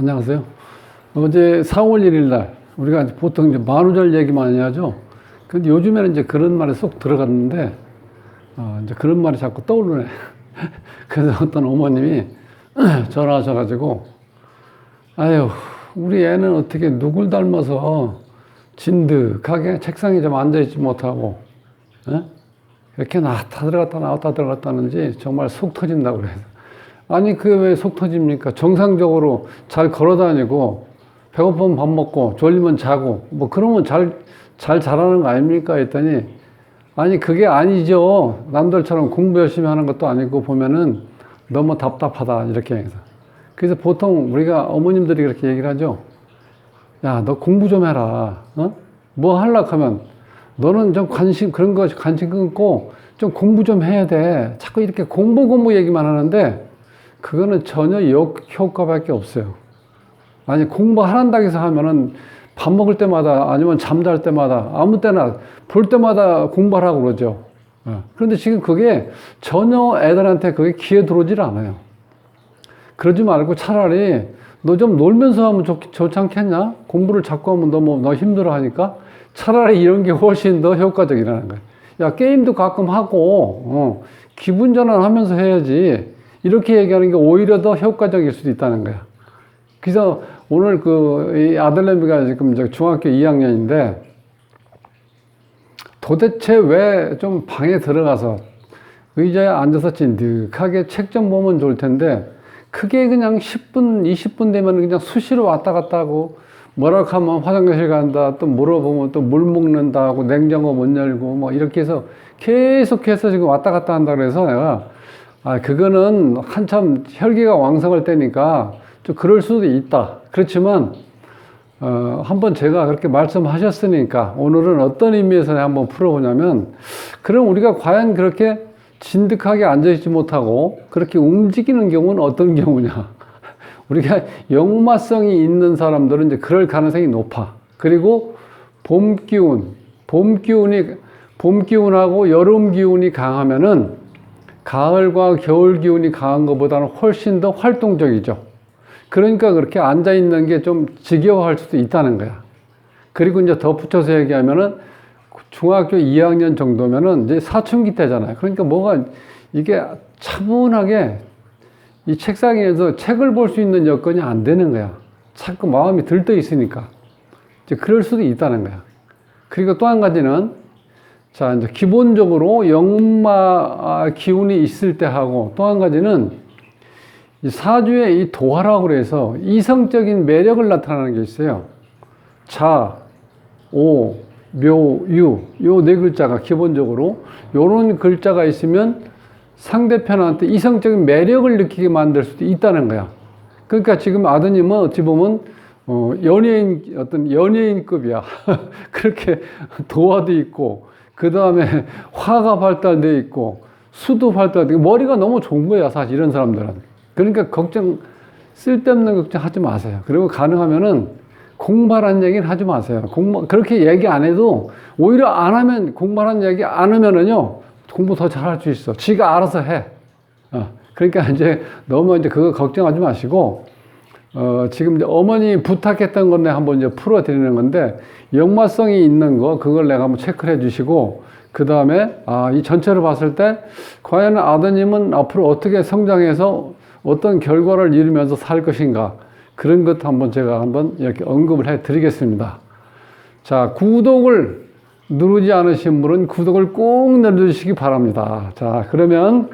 안녕하세요. 어제 4월 1일 날 우리가 보통 이제 만우절 얘기 많이 하죠. 근데 요즘에는 이제 그런 말이 쏙 들어갔는데 어, 이제 그런 말이 자꾸 떠오르네. 그래서 어떤 어머님이 전화하셔가지고 아유 우리 애는 어떻게 누굴 닮아서 진득하게 책상에 좀 앉아있지 못하고 에? 이렇게 나왔다 들어갔다 나왔다 들어갔다 하는지 정말 속 터진다고 그래서 아니 그게 왜 속 터집니까? 정상적으로 잘 걸어 다니고 배고프면 밥 먹고 졸리면 자고 뭐 그러면 잘, 잘 자라는 거 아닙니까? 했더니 아니 그게 아니죠. 남들처럼 공부 열심히 하는 것도 아니고 보면은 너무 답답하다 이렇게 해서 그래서 보통 우리가 어머님들이 그렇게 얘기를 하죠. 야, 너 공부 좀 해라. 어? 뭐 하려고 하면 너는 좀 관심, 그런 거 관심 끊고 좀 공부 좀 해야 돼. 자꾸 이렇게 공부, 공부 얘기만 하는데 그거는 전혀 역 효과밖에 없어요. 아니, 공부 하란다고 해서 하면은 밥 먹을 때마다 아니면 잠잘 때마다 아무 때나 볼 때마다 공부하라고 그러죠. 어. 그런데 지금 그게 전혀 애들한테 그게 귀에 들어오질 않아요. 그러지 말고 차라리 너 좀 놀면서 하면 좋, 좋지 않겠냐? 공부를 자꾸 하면 너무 너 힘들어 하니까 차라리 이런 게 훨씬 더 효과적이라는 거야. 야, 게임도 가끔 하고, 어, 기분 전환하면서 해야지. 이렇게 얘기하는 게 오히려 더 효과적일 수도 있다는 거야. 그래서 오늘 그, 이 아들내미가 지금 저 중학교 2학년인데 도대체 왜 좀 방에 들어가서 의자에 앉아서 찐득하게 책 좀 보면 좋을 텐데 크게 그냥 10분, 20분 되면 그냥 수시로 왔다 갔다 하고 뭐라고 하면 화장실 간다, 또 물어보면 또 물 먹는다 하고 냉장고 못 열고 뭐 이렇게 해서 계속해서 지금 왔다 갔다 한다 그래서 내가 아, 그거는 한참 혈기가 왕성할 때니까 좀 그럴 수도 있다. 그렇지만 어, 한번 제가 그렇게 말씀하셨으니까 오늘은 어떤 의미에서 한번 풀어보냐면 그럼 우리가 과연 그렇게 진득하게 앉아있지 못하고 그렇게 움직이는 경우는 어떤 경우냐? 우리가 역마성이 있는 사람들은 이제 그럴 가능성이 높아. 그리고 봄 기운, 봄 기운이 봄 기운하고 여름 기운이 강하면은 가을과 겨울 기운이 강한 것보다는 훨씬 더 활동적이죠. 그러니까 그렇게 앉아 있는 게 좀 지겨워할 수도 있다는 거야. 그리고 이제 덧붙여서 얘기하면은 중학교 2학년 정도면은 이제 사춘기 때잖아요. 그러니까 뭐가 이게 차분하게 이 책상에서 책을 볼 수 있는 여건이 안 되는 거야. 자꾸 마음이 들떠 있으니까. 이제 그럴 수도 있다는 거야. 그리고 또 한 가지는 자, 이제 기본적으로 역마 기운이 있을 때 하고 또 한 가지는 이 사주의 이 도화라고 그래서 이성적인 매력을 나타내는 게 있어요. 자, 오, 묘, 유. 요 네 글자가 기본적으로 요런 글자가 있으면 상대편한테 이성적인 매력을 느끼게 만들 수도 있다는 거야. 그러니까 지금 아드님은 어찌 보면 어, 연예인 어떤 연예인급이야. 그렇게 도화도 있고 그 다음에 화가 발달돼 있고 수도 발달돼 있고 머리가 너무 좋은 거야 사실 이런 사람들은. 그러니까 걱정 쓸데없는 걱정 하지 마세요. 그리고 가능하면은 공부하라는 얘기는 하지 마세요. 공부 그렇게 얘기 안 해도 오히려 안 하면 공부하라는 얘기 안 하면은요 공부 더 잘할 수 있어. 지가 알아서 해. 어, 그러니까 이제 너무 이제 그거 걱정하지 마시고 어, 지금 이제 어머니 부탁했던 건데 한번 이제 풀어드리는 건데 역마성이 있는 거 그걸 내가 한번 체크를 해 주시고 그 다음에 아, 이 전체를 봤을 때 과연 아드님은 앞으로 어떻게 성장해서 어떤 결과를 이루면서 살 것인가 그런 것 한번 제가 한번 이렇게 언급을 해 드리겠습니다. 자, 구독을 누르지 않으신 분은 구독을 꼭 눌러주시기 바랍니다. 자, 그러면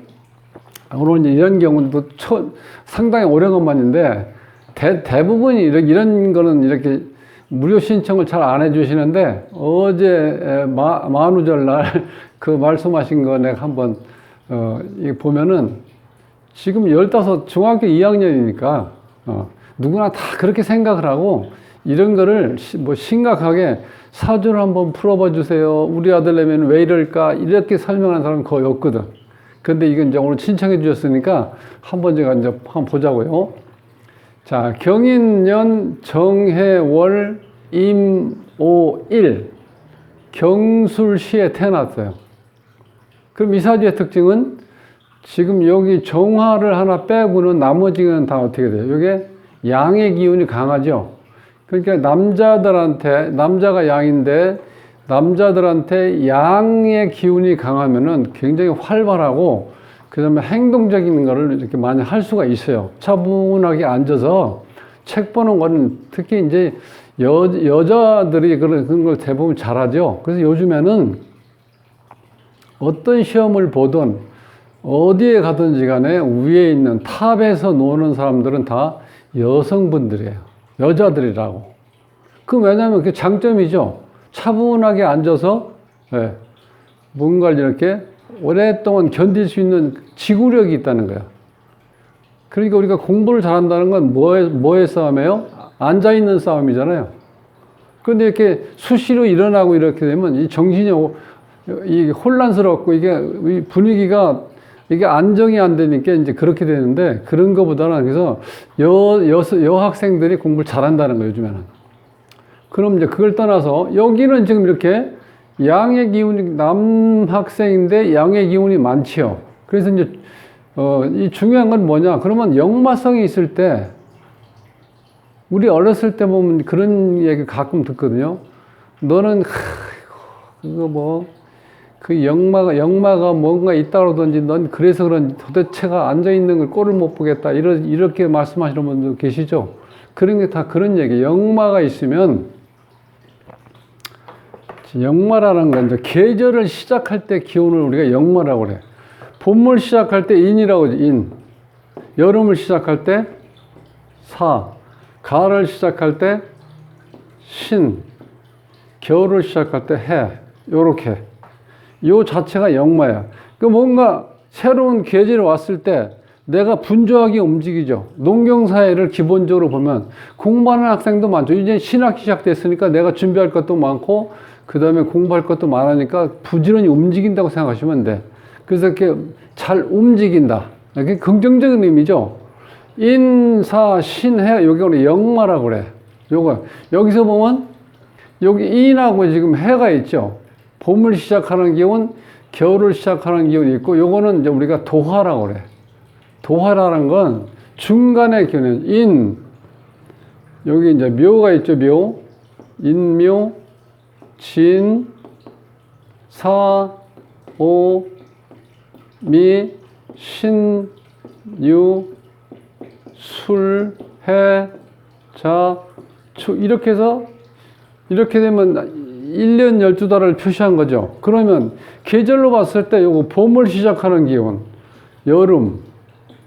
오늘 이런 경우도 초, 상당히 오래간만인데 대, 대부분이 이런, 이런 거는 이렇게 무료 신청을 잘 안 해주시는데 어제 마, 만우절 날 그 말씀하신 거 내가 한번 어, 이 보면은 지금 15 중학교 2학년이니까 어, 누구나 다 그렇게 생각을 하고 이런 거를 시, 뭐 심각하게 사주를 한번 풀어봐 주세요. 우리 아들내면 왜 이럴까? 이렇게 설명하는 사람은 거의 없거든. 근데 이건 이제 오늘 신청해 주셨으니까 한번 제가 이제 한번 보자고요. 자, 경인년 정해월 임오일 경술시에 태어났어요. 그럼 이 사주의 특징은 지금 여기 정화를 하나 빼고는 나머지는 다 어떻게 돼요? 이게 양의 기운이 강하죠. 그러니까 남자들한테 남자가 양인데 남자들한테 양의 기운이 강하면은 굉장히 활발하고 그 다음에 행동적인 거를 이렇게 많이 할 수가 있어요. 차분하게 앉아서 책 보는 거는 특히 이제 여, 여자들이 그런 그런 걸 대부분 잘하죠. 그래서 요즘에는 어떤 시험을 보든 어디에 가든지 간에 위에 있는 탑에서 노는 사람들은 다 여성분들이에요. 여자들이라고. 그 왜냐하면 그 장점이죠. 차분하게 앉아서 예, 뭔가를 이렇게 오랫동안 견딜 수 있는 지구력이 있다는 거야. 그러니까 우리가 공부를 잘한다는 건 뭐의, 뭐의 싸움이에요? 앉아있는 싸움이잖아요. 그런데 이렇게 수시로 일어나고 이렇게 되면 이 정신이 오- 이 혼란스럽고 이게 이 분위기가 이게 안정이 안 되니까 이제 그렇게 되는데 그런 거보다는 그래서 여, 여, 여학생들이 공부를 잘한다는 거예요, 요즘에는. 그럼 이제 그걸 떠나서 여기는 지금 이렇게 양의 기운이 남학생인데 양의 기운이 많지요. 그래서 이제 어, 이 중요한 건 뭐냐? 그러면 역마성이 있을 때 우리 어렸을 때 보면 그런 얘기 가끔 듣거든요. 너는 하, 그거 뭐 그 역마가 역마가 뭔가 있다 그러든지 넌 그래서 그런 도대체가 앉아 있는 걸 꼴을 못 보겠다 이러, 이렇게 말씀하시는 분들 계시죠. 그런 게 다 그런 얘기. 역마가 있으면 역마라는 건 이제 계절을 시작할 때 기운을 우리가 역마라고 그래. 봄을 시작할 때 인이라고 하지, 인. 여름을 시작할 때 사. 가을을 시작할 때 신. 겨울을 시작할 때 해. 요렇게. 요 자체가 역마야. 그 뭔가 새로운 계절이 왔을 때 내가 분주하게 움직이죠. 농경사회를 기본적으로 보면 공부하는 학생도 많죠. 이제 신학기 시작됐으니까 내가 준비할 것도 많고 그 다음에 공부할 것도 많으니까 부지런히 움직인다고 생각하시면 돼. 그래서 이렇게 잘 움직인다. 이게 긍정적인 의미죠. 인사 신해 여기는 역마라고 그래. 요거 여기서 보면 여기 인하고 지금 해가 있죠. 봄을 시작하는 기운, 겨울을 시작하는 기운이 있고 요거는 이제 우리가 도화라고 그래. 도화라는 건 중간의 기운은 인 여기 이제 묘가 있죠. 묘. 인묘 진, 사, 오, 미, 신, 유, 술, 해, 자, 추 이렇게 해서 이렇게 되면 1년 12달을 표시한 거죠. 그러면 계절로 봤을 때 요거 봄을 시작하는 기운, 여름,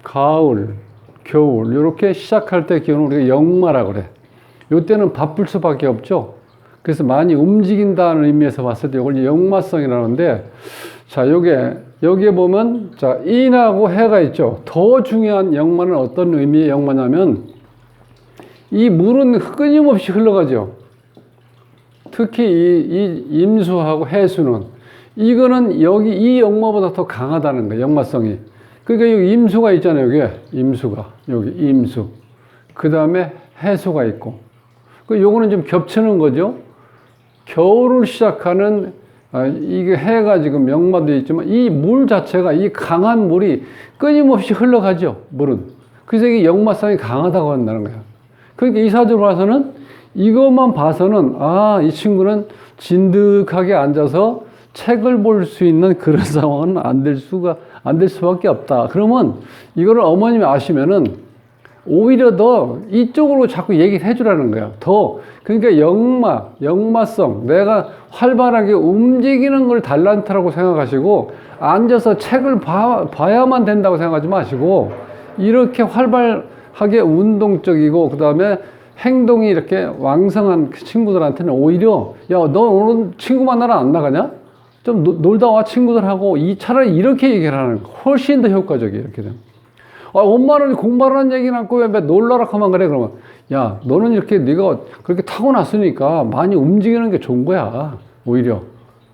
가을, 겨울 이렇게 시작할 때 기운을 우리가 역마라고 그래. 요때는 바쁠 수밖에 없죠. 그래서 많이 움직인다는 의미에서 봤을 때 이걸 역마성이라는데 자, 요게 여기에 보면 자, 인하고 해가 있죠. 더 중요한 역마는 어떤 의미의 역마냐면 이 물은 끊임없이 흘러가죠. 특히 이, 이 임수하고 해수는 이거는 여기 이 역마보다 더 강하다는 거예요. 역마성이. 그러니까 여기 임수가 있잖아요. 여기 임수가 여기 임수. 그 다음에 해수가 있고. 그 요거는 좀 겹치는 거죠. 겨울을 시작하는 아, 이게 해가 지금 명마도 있지만 이 물 자체가 이 강한 물이 끊임없이 흘러가죠. 물은. 그래서 이게 역마성이 강하다고 한다는 거예요. 그러니까 이 사주를 봐서는 이것만 봐서는 아, 이 친구는 진득하게 앉아서 책을 볼 수 있는 그런 상황은 안 될 수가 안 될 수밖에 없다. 그러면 이거를 어머님이 아시면은 오히려 더 이쪽으로 자꾸 얘기를 해주라는 거야. 더 그러니까 역마, 역마성, 내가 활발하게 움직이는 걸 달란트라고 생각하시고 앉아서 책을 봐, 봐야만 된다고 생각하지 마시고 이렇게 활발하게 운동적이고 그 다음에 행동이 이렇게 왕성한 그 친구들한테는 오히려 야 너 오늘 친구 만나러 안 나가냐? 좀 노- 놀다 와 친구들하고 이 차라리 이렇게 얘기를 하는 거 훨씬 더 효과적이에요 이렇게 되면. 아, 엄마는 공부하라는 얘기는 않고 왜 놀라라 하만 그래 그러면. 야 너는 이렇게 네가 그렇게 타고났으니까 많이 움직이는 게 좋은 거야 오히려.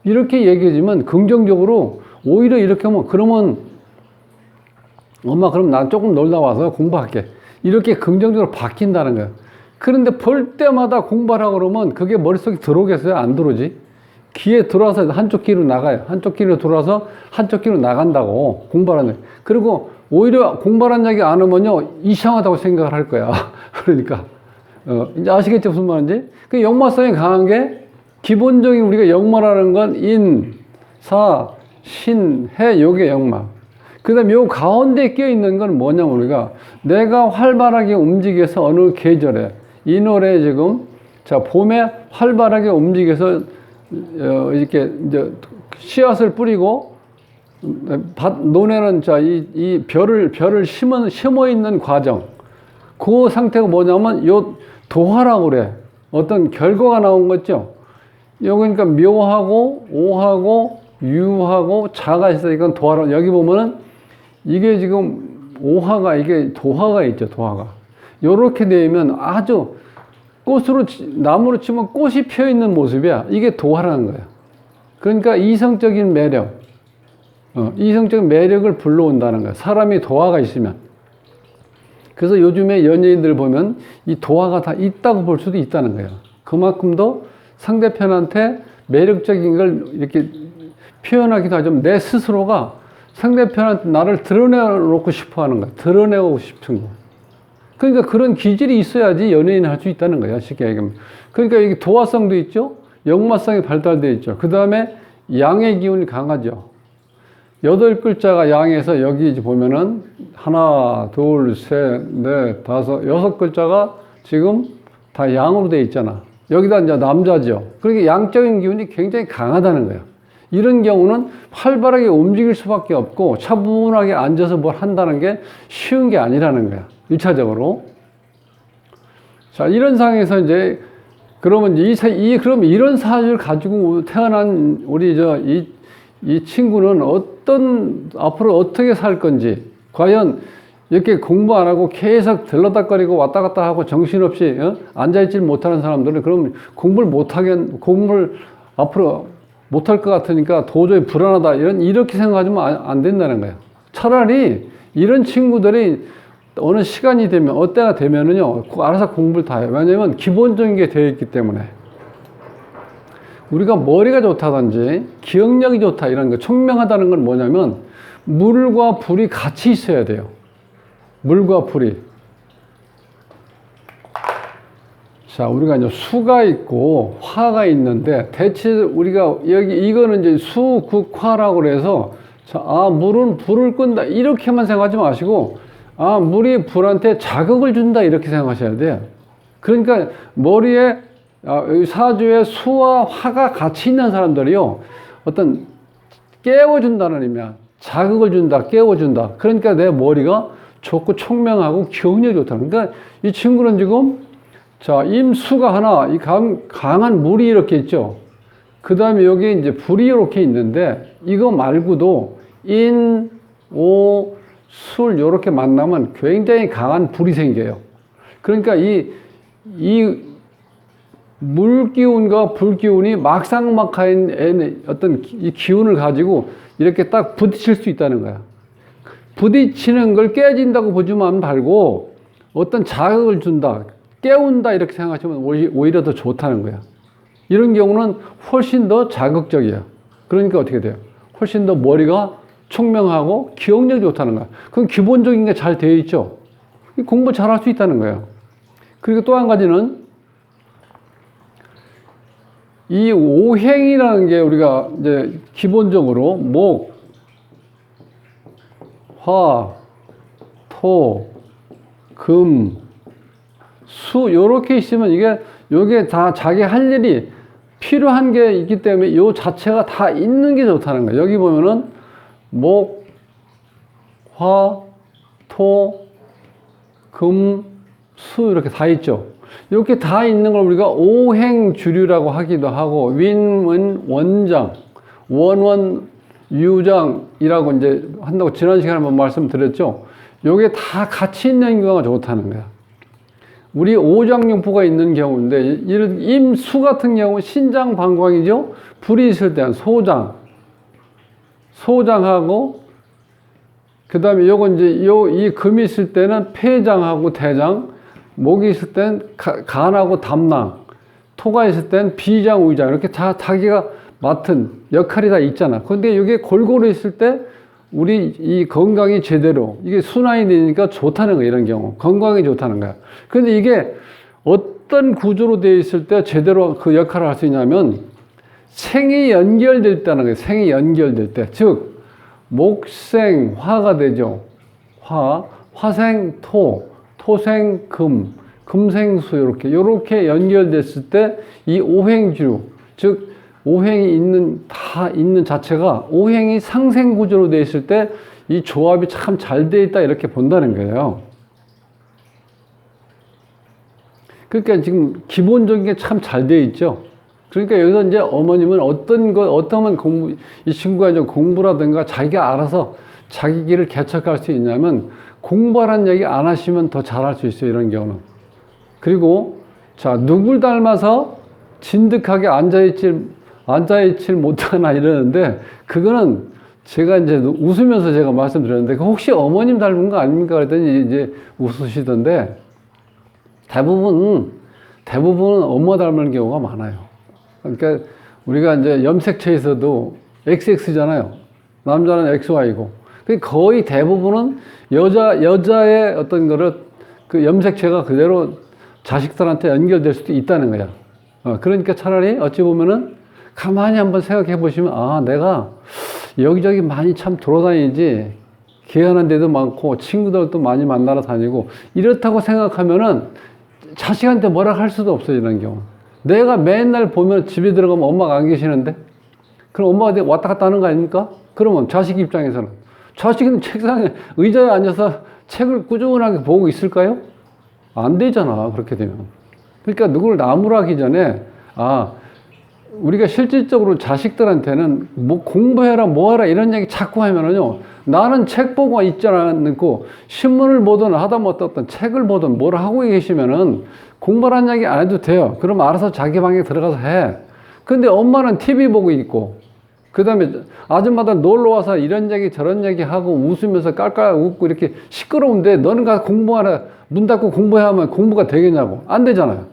이렇게 얘기해주면 긍정적으로 오히려 이렇게 하면 그러면 엄마 그럼 난 조금 놀다 와서 공부할게. 이렇게 긍정적으로 바뀐다는 거야. 그런데 볼 때마다 공부하라고 그러면 그게 머릿속에 들어오겠어요? 안 들어오지? 귀에 들어와서 한쪽 귀로 나가요. 한쪽 귀로 들어와서 한쪽 귀로 나간다고 공부하는 거예요. 그리고 오히려 공부하는 얘기 안 하면요 이상하다고 생각을 할 거야. 그러니까 어, 이제 아시겠죠 무슨 말인지? 그 역마성이 강한 게 기본적인 우리가 역마라는 건 인, 사, 신, 해 요게 역마. 그 다음에 요 가운데 끼어 있는 건 뭐냐면 우리가 내가 활발하게 움직여서 어느 계절에 이 노래 지금 자 봄에 활발하게 움직여서 어, 이렇게 이제 씨앗을 뿌리고 밭 논에는 자 이 이 별을 별을 심은 심어 있는 과정. 그 상태가 뭐냐면 요 도화라고 그래. 어떤 결과가 나온 거죠. 요 그러니까 묘하고 오하고 유하고 자가 이건 도화로 여기 보면은 이게 지금 오화가 이게 도화가 있죠 도화가. 요렇게 되면 아주 꽃으로 치- 나무로 치면 꽃이 피어 있는 모습이야. 이게 도화라는 거야 그러니까 이성적인 매력 어, 이성적인 매력을 불러온다는 거야 사람이 도화가 있으면 그래서 요즘에 연예인들 보면 이 도화가 다 있다고 볼 수도 있다는 거예요 그만큼 더 상대편한테 매력적인 걸 이렇게 표현하기도 하지만 내 스스로가 상대편한테 나를 드러내놓고 싶어 하는 거야. 드러내고 싶은 거. 그러니까 그런 기질이 있어야지 연예인 할 수 있다는 거야. 쉽게 얘기하면. 그러니까 이게 도화성도 있죠. 역마성이 발달되어 있죠. 그 다음에 양의 기운이 강하죠. 여덟 글자가 양에서 여기 보면은 하나, 둘, 셋, 넷, 다섯, 여섯 글자가 지금 다 양으로 되어 있잖아. 여기다 이제 남자죠. 그러니까 양적인 기운이 굉장히 강하다는 거예요. 이런 경우는 활발하게 움직일 수밖에 없고 차분하게 앉아서 뭘 한다는 게 쉬운 게 아니라는 거야. 일차적으로. 자, 이런 상황에서 이제 그러면 이, 사- 이 그럼 이런 사주를 가지고 태어난 우리 저 이 이 친구는 어떤 앞으로 어떻게 살 건지 과연 이렇게 공부 안 하고 계속 들러닥거리고 왔다 갔다 하고 정신없이 어? 앉아있질 못하는 사람들은 그럼 공부를 못하겠 공부를 앞으로 못할 것 같으니까 도저히 불안하다 이런 이렇게 생각하면 안, 안 된다는 거예요. 차라리 이런 친구들이 어느 시간이 되면 어때가 되면은요 알아서 공부를 다 해요. 왜냐하면 기본적인 게 되어 있기 때문에. 우리가 머리가 좋다든지 기억력이 좋다 이런 거 총명하다는 건 뭐냐면 물과 불이 같이 있어야 돼요. 물과 불이. 자, 우리가 이제 수가 있고 화가 있는데 대체 우리가 여기 이거는 이제 수, 국, 화라고 그래서 자, 아, 물은 불을 끈다 이렇게만 생각하지 마시고 아, 물이 불한테 자극을 준다 이렇게 생각하셔야 돼요. 그러니까 머리에 사주에 수와 화가 같이 있는 사람들이요. 어떤 깨워준다는 의미야. 자극을 준다, 깨워준다. 그러니까 내 머리가 좋고 총명하고 기억력이 좋다. 그러니까 이 친구는 지금 자, 임수가 하나, 이 강, 강한 물이 이렇게 있죠. 그 다음에 여기 이제 불이 이렇게 있는데 이거 말고도 인, 오, 술 이렇게 만나면 굉장히 강한 불이 생겨요. 그러니까 이, 이 물 기운과 불 기운이 막상막하인 어떤 이 기운을 가지고 이렇게 딱 부딪힐 수 있다는 거야. 부딪히는 걸 깨진다고 보지만 말고 어떤 자극을 준다, 깨운다 이렇게 생각하시면 오히- 오히려 더 좋다는 거야. 이런 경우는 훨씬 더 자극적이야. 그러니까 어떻게 돼요? 훨씬 더 머리가 총명하고 기억력이 좋다는 거야. 그건 기본적인 게 잘 되어 있죠. 공부 잘 할 수 있다는 거예요. 그리고 또 한 가지는 이 오행이라는 게 우리가 이제 기본적으로 목, 화, 토, 금, 수 요렇게 있으면 이게 요게 다 자기 할 일이 필요한 게 있기 때문에 요 자체가 다 있는 게 좋다는 거예요. 여기 보면은 목, 화, 토, 금, 수 이렇게 다 있죠. 이렇게 다 있는 걸 우리가 오행주류라고 하기도 하고 윈은 원장, 원원 유장이라고 이제 한다고 지난 시간에 한번 말씀드렸죠. 요게 다 같이 있는 경우가 좋다는 거야. 우리 오장용포가 있는 경우인데 이런 임수 같은 경우 신장 방광이죠. 불이 있을 때는 소장, 소장하고 그 다음에 요거 이제 요 이 금이 있을 때는 폐장하고 대장, 목이 있을 땐 가- 간하고 담낭, 토가 있을 땐 비장, 우장 이렇게 다 자기가 맡은 역할이 다 있잖아. 근데 이게 골고루 있을 때 우리 이 건강이 제대로 이게 순환이 되니까 좋다는 거야 이런 경우 건강이 좋다는 거야. 근데 이게 어떤 구조로 되어 있을 때 제대로 그 역할을 할 수 있냐면 생이 연결될 때는 거예요. 생이 연결될 때. 즉 목생 화가 되죠. 화, 화생 토, 토생 금, 금생수 이렇게 이렇게 연결됐을 때 이 오행주 즉 오행이 있는 다 있는 자체가 오행이 상생 구조로 되어 있을 때 이 조합이 참잘돼 있다 이렇게 본다는 거예요. 그러니까 지금 기본적인 게 참잘돼 있죠. 그러니까 여기서 이제 어머님은 어떤 것, 어떤 공부, 이 친구가 이제 공부라든가 자기가 알아서 자기 길을 개척할 수 있냐면 공부하라는 얘기 안 하시면 더 잘할 수 있어요. 이런 경우는. 그리고 자, 누굴 닮아서 진득하게 앉아있질, 앉아있질 못하나 이러는데 그거는 제가 이제 웃으면서 제가 말씀드렸는데 그 혹시 어머님 닮은 거 아닙니까? 그랬더니 이제 웃으시던데 대부분, 대부분은 엄마 닮은 경우가 많아요. 그러니까 우리가 이제 염색체에서도 XX잖아요. 남자는 XY고. 거의 대부분은 여자, 여자의 어떤 거를 그 염색체가 그대로 자식들한테 연결될 수도 있다는 거야. 어, 그러니까 차라리 어찌 보면은 가만히 한번 생각해 보시면, 아, 내가 여기저기 많이 참 돌아다니지, 기한한 데도 많고, 친구들도 많이 만나러 다니고, 이렇다고 생각하면은 자식한테 뭐라 할 수도 없어요, 이런 경우. 내가 맨날 보면 집에 들어가면 엄마가 안 계시는데? 그럼 엄마가 왔다 갔다 하는 거 아닙니까? 그러면 자식 입장에서는. 자식은 책상에, 의자에 앉아서 책을 꾸준하게 보고 있을까요? 안 되잖아, 그렇게 되면. 그러니까 누구를 나무라기 전에, 아, 우리가 실질적으로 자식들한테는 뭐 공부해라, 뭐하라 이런 얘기 자꾸 하면은요, 나는 책 보고 있지 않고, 신문을 보든 하다못해 어떤 책을 보든 뭘 하고 계시면은 공부란 얘기 안 해도 돼요. 그럼 알아서 자기 방에 들어가서 해. 근데 엄마는 TV 보고 있고, 그 다음에 아줌마들 놀러 와서 이런 얘기 저런 얘기 하고 웃으면서 깔깔 웃고 이렇게 시끄러운데 너는 가서 공부하라, 문 닫고 공부해야 하면 공부가 되겠냐고. 안 되잖아요.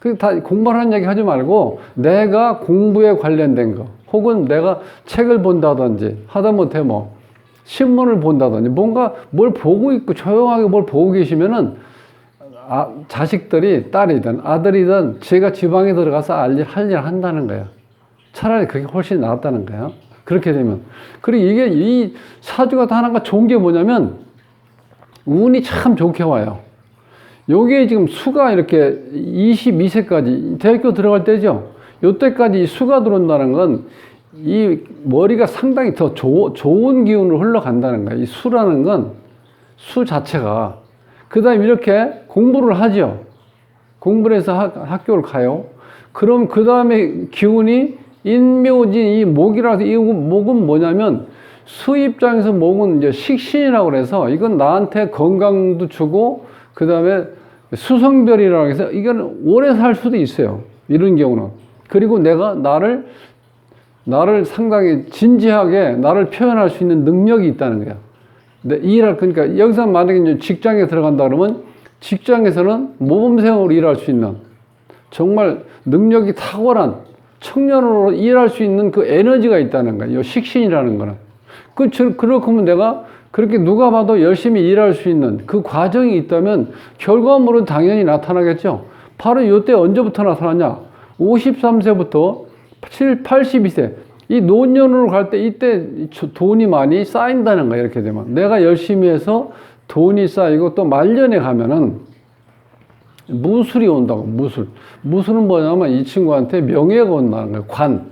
그다 공부하는 얘기 하지 말고 내가 공부에 관련된 거 혹은 내가 책을 본다든지 하다못해 뭐 신문을 본다든지 뭔가 뭘 보고 있고 조용하게 뭘 보고 계시면은 아, 자식들이 딸이든 아들이든 제가 지방에 들어가서 할일 한다는 거예요. 차라리 그게 훨씬 낫다는 거예요. 그렇게 되면. 그리고 이게 이 사주가 다 하나가 좋은 게 뭐냐면 운이 참 좋게 와요. 요게 지금 수가 이렇게 22세까지 대학교 들어갈 때죠. 요때까지 수가 들어온다는 건 이 머리가 상당히 더 조, 좋은 기운으로 흘러간다는 거예요. 이 수라는 건 수 자체가. 그 다음에 이렇게 공부를 하죠. 공부를 해서 학, 학교를 가요. 그럼 그 다음에 기운이 인묘진 이 목이라서 이 목은 뭐냐면 수 입장에서 목은 이제 식신이라고 그래서 이건 나한테 건강도 주고 그 다음에 수성별이라고 해서 이거는 오래 살 수도 있어요. 이런 경우는. 그리고 내가 나를, 나를 상당히 진지하게 나를 표현할 수 있는 능력이 있다는 거야. 내 일할, 그러니까 여기서 만약에 이제 직장에 들어간다 그러면 직장에서는 모범생으로 일할 수 있는 정말 능력이 탁월한 청년으로 일할 수 있는 그 에너지가 있다는 거야. 이 식신이라는 거는. 그, 그렇고 면 내가 그렇게 누가 봐도 열심히 일할 수 있는 그 과정이 있다면 결과물은 당연히 나타나겠죠. 바로 이때 언제부터 나타나냐? 53세부터 7, 82세. 이 노년으로 갈 때 이때 돈이 많이 쌓인다는 거야, 이렇게 되면. 내가 열심히 해서 돈이 쌓이고 또 말년에 가면은 무술이 온다고, 무술. 무술은 뭐냐면 이 친구한테 명예가 온다는 거예요, 관.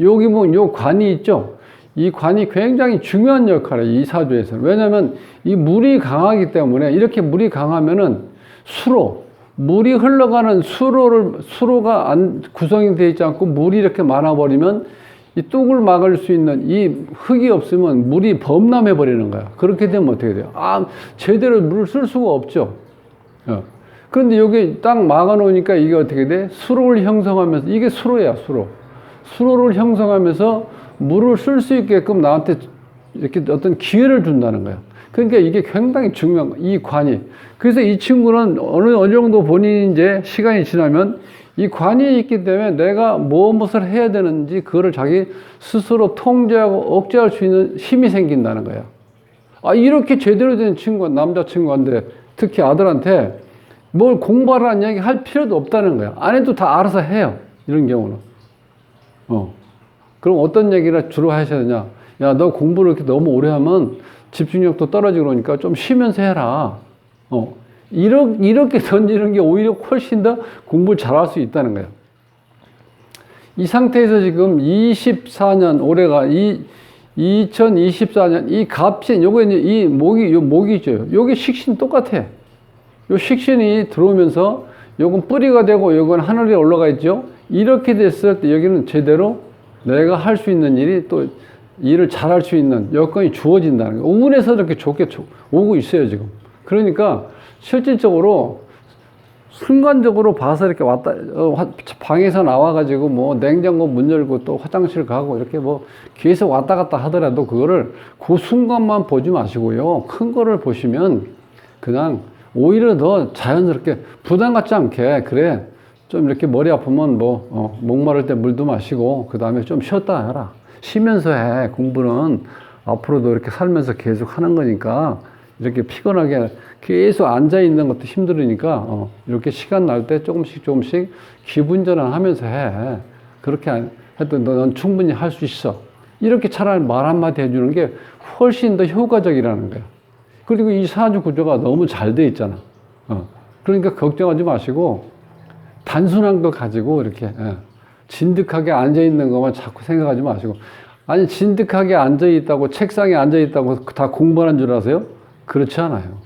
여기 보면 요 관이 있죠? 이 관이 굉장히 중요한 역할을 이 사주에서는. 왜냐하면 이 물이 강하기 때문에 이렇게 물이 강하면은 수로, 물이 흘러가는 수로를, 수로가 안, 구성이 되어 있지 않고 물이 이렇게 많아 버리면 이 뚝을 막을 수 있는 이 흙이 없으면 물이 범람해 버리는 거야. 그렇게 되면 어떻게 돼요? 아, 제대로 물을 쓸 수가 없죠. 어. 그런데 여기 딱 막아 놓으니까 이게 어떻게 돼? 수로를 형성하면서, 이게 수로야, 수로. 수로를 형성하면서 물을 쓸 수 있게끔 나한테 이렇게 어떤 기회를 준다는 거예요. 그러니까 이게 굉장히 중요한 이 관이. 그래서 이 친구는 어느, 어느 정도 본인이 이제 시간이 지나면 이 관이 있기 때문에 내가 무엇을 해야 되는지 그거를 자기 스스로 통제하고 억제할 수 있는 힘이 생긴다는 거야. 아, 이렇게 제대로 된 친구가 남자친구한테 특히 아들한테 뭘 공부하라는 이야기 할 필요도 없다는 거야. 아내도 다 알아서 해요. 이런 경우는. 어. 그럼 어떤 얘기를 주로 하셔야 되냐? 야, 너 공부를 이렇게 너무 오래 하면 집중력도 떨어지고 그러니까 좀 쉬면서 해라. 어. 이렇게, 이렇게 던지는 게 오히려 훨씬 더 공부를 잘할 수 있다는 거예요. 이 상태에서 지금 24년, 올해가 이 2024년 이 갑신, 요거 이제 이 목이, 요 목이죠. 요게 식신 똑같아. 요 식신이 들어오면서 요건 뿌리가 되고 요건 하늘에 올라가 있죠. 이렇게 됐을 때 여기는 제대로 내가 할 수 있는 일이 또 일을 잘할 수 있는 여건이 주어진다는 거예요. 운에서 이렇게 좋게 조- 오고 있어요, 지금. 그러니까 실질적으로 순간적으로 봐서 이렇게 왔다, 어, 화- 방에서 나와가지고 뭐 냉장고 문 열고 또 화장실 가고 이렇게 뭐 계속 왔다 갔다 하더라도 그거를 그 순간만 보지 마시고요. 큰 거를 보시면 그냥 오히려 더 자연스럽게 부담 갖지 않게 그래. 좀 이렇게 머리 아프면 뭐, 어, 목마를 때 물도 마시고 그 다음에 좀 쉬었다 해라. 쉬면서 해. 공부는 앞으로도 이렇게 살면서 계속 하는 거니까 이렇게 피곤하게 계속 앉아 있는 것도 힘들으니까 어, 이렇게 시간 날 때 조금씩 조금씩 기분 전환하면서 해. 그렇게 안- 해도 넌 충분히 할 수 있어. 이렇게 차라리 말 한마디 해주는 게 훨씬 더 효과적이라는 거야. 그리고 이 사주 구조가 너무 잘 돼 있잖아. 어. 그러니까 걱정하지 마시고 단순한 거 가지고 이렇게 예. 진득하게 앉아 있는 것만 자꾸 생각하지 마시고 아니 진득하게 앉아 있다고 책상에 앉아 있다고 다 공부하는 줄 아세요? 그렇지 않아요.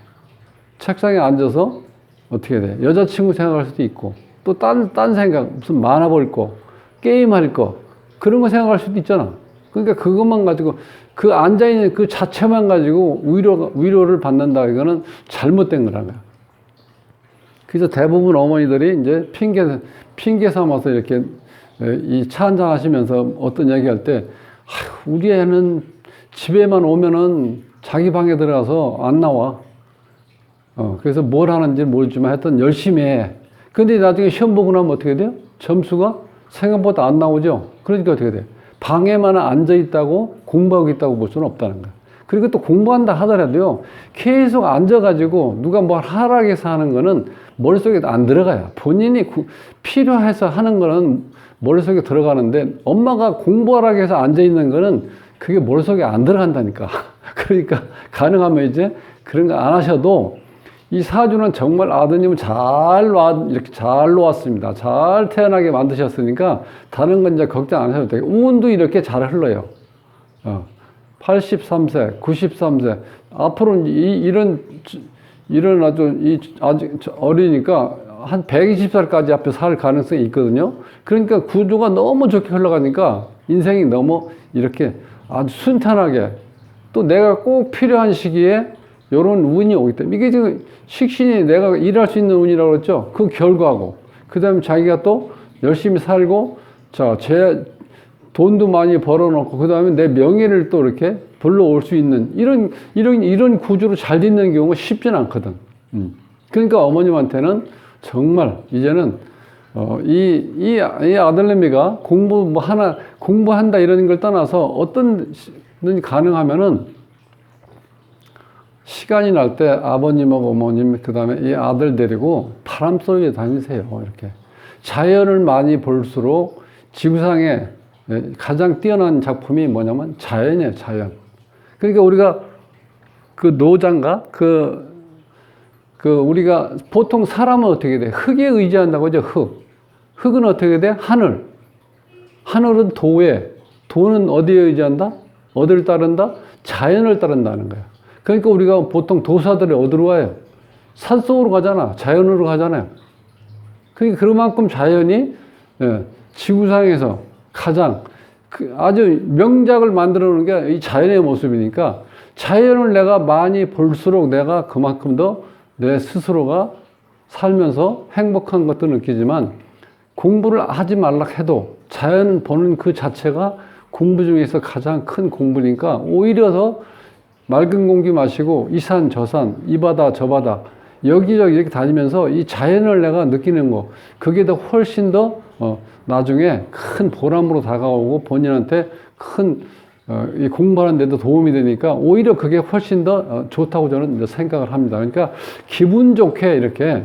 책상에 앉아서 어떻게 돼? 여자친구 생각할 수도 있고 또 딴 딴 생각 무슨 만화 볼 거, 게임 할 거 그런 거 생각할 수도 있잖아. 그러니까 그것만 가지고 그 앉아 있는 그 자체만 가지고 위로 위로를 받는다 이거는 잘못된 거라는 거야. 그래서 대부분 어머니들이 이제 핑계, 핑계 삼아서 이렇게 이 차 한잔 하시면서 어떤 얘기 할 때, 우리 애는 집에만 오면은 자기 방에 들어가서 안 나와. 어, 그래서 뭘 하는지 모르지만 하여튼 열심히 해. 근데 나중에 시험 보고 나면 어떻게 돼요? 점수가 생각보다 안 나오죠? 그러니까 어떻게 돼? 방에만 앉아 있다고 공부하고 있다고 볼 수는 없다는 거야. 그리고 또 공부한다 하더라도요, 계속 앉아가지고 누가 뭘 하락해서 하는 거는 머릿속에 안 들어가요. 본인이 구- 필요해서 하는 거는 머릿속에 들어가는데 엄마가 공부하라고 해서 앉아있는 거는 그게 머릿속에 안 들어간다니까. 그러니까 가능하면 이제 그런 거 안 하셔도 이 사주는 정말 아드님을 잘 와, 이렇게 잘 놓았습니다. 잘 태어나게 만드셨으니까 다른 건 이제 걱정 안 하셔도 돼요. 운도 이렇게 잘 흘러요. 어. 83세, 93세. 앞으로는 이, 이런, 이런 아주, 이, 아직 어리니까 한 120살까지 앞에 살 가능성이 있거든요. 그러니까 구조가 너무 좋게 흘러가니까 인생이 너무 이렇게 아주 순탄하게 또 내가 꼭 필요한 시기에 이런 운이 오기 때문에 이게 지금 식신이 내가 일할 수 있는 운이라고 그랬죠. 그 결과고. 그 다음에 자기가 또 열심히 살고 자, 제, 돈도 많이 벌어놓고 그 다음에 내 명예를 또 이렇게 불러올 수 있는 이런 이런 이런 구조로 잘 되는 경우가 쉽진 않거든. 음. 그러니까 어머님한테는 정말 이제는 어, 이, 이, 이 아들내미가 공부 뭐 하나 공부한다 이런 걸 떠나서 어떤 는 가능하면은 시간이 날 때 아버님하고 어머님 그 다음에 이 아들 데리고 바람 속에 다니세요 이렇게. 자연을 많이 볼수록 지구상에 예, 가장 뛰어난 작품이 뭐냐면 자연이에요 자연. 그러니까 우리가 그 노장가 그, 그 우리가 보통 사람은 어떻게 돼? 흙에 의지한다고 하죠 흙. 흙은 어떻게 돼? 하늘. 하늘은 도에. 도는 어디에 의지한다? 어디를 따른다? 자연을 따른다는 거야. 그러니까 우리가 보통 도사들이 어디로 가요? 산 속으로 가잖아. 자연으로 가잖아요. 그러니까 그만큼 자연이 예, 지구상에서 가장 그 아주 명작을 만들어 놓은 게 이 자연의 모습이니까 자연을 내가 많이 볼수록 내가 그만큼 더 내 스스로가 살면서 행복한 것도 느끼지만 공부를 하지 말라 해도 자연 보는 그 자체가 공부 중에서 가장 큰 공부니까 오히려 더 맑은 공기 마시고 이 산 저 산 이 바다 저 바다 여기저기 이렇게 다니면서 이 자연을 내가 느끼는 거, 그게 더 훨씬 더, 어, 나중에 큰 보람으로 다가오고 본인한테 큰, 어, 이 공부하는 데도 도움이 되니까 오히려 그게 훨씬 더 어, 좋다고 저는 생각을 합니다. 그러니까 기분 좋게 이렇게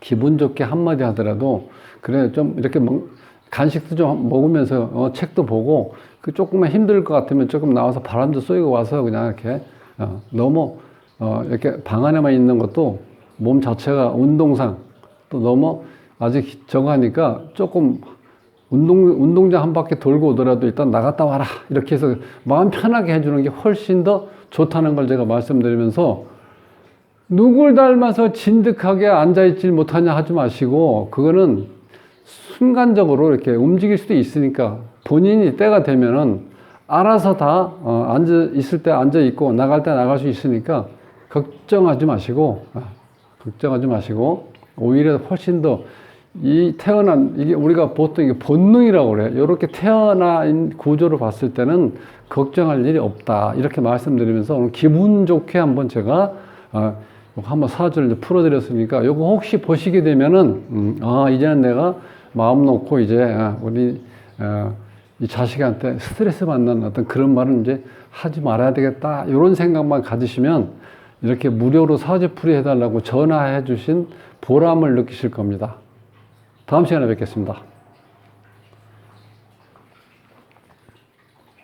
기분 좋게 한마디 하더라도 그래 좀 이렇게 먹- 간식도 좀 먹으면서 어, 책도 보고 그 조금만 힘들 것 같으면 조금 나와서 바람도 쏘이고 와서 그냥 이렇게 어, 너무 어, 이렇게 방 안에만 있는 것도 몸 자체가 운동상 또 너무 아직 저거하니까 조금 운동, 운동장 한 바퀴 돌고 오더라도 일단 나갔다 와라. 이렇게 해서 마음 편하게 해주는 게 훨씬 더 좋다는 걸 제가 말씀드리면서 누굴 닮아서 진득하게 앉아있질 못하냐 하지 마시고, 그거는 순간적으로 이렇게 움직일 수도 있으니까 본인이 때가 되면은 알아서 다 어, 앉아 있을 때 앉아 있고 나갈 때 나갈 수 있으니까 걱정하지 마시고 아, 걱정하지 마시고 오히려 훨씬 더 이 태어난 이게 우리가 보통 이게 본능이라고 그래요. 이렇게 태어난 구조를 봤을 때는 걱정할 일이 없다 이렇게 말씀드리면서 오늘 기분 좋게 한번 제가 어, 한번 사주를 풀어드렸으니까 요거 혹시 보시게 되면은 음, 아 이제는 내가 마음 놓고 이제 아, 우리 어, 이 자식한테 스트레스 받는 어떤 그런 말은 이제 하지 말아야 되겠다 이런 생각만 가지시면 이렇게 무료로 사주풀이 해달라고 전화해 주신 보람을 느끼실 겁니다. 다음 시간에 뵙겠습니다.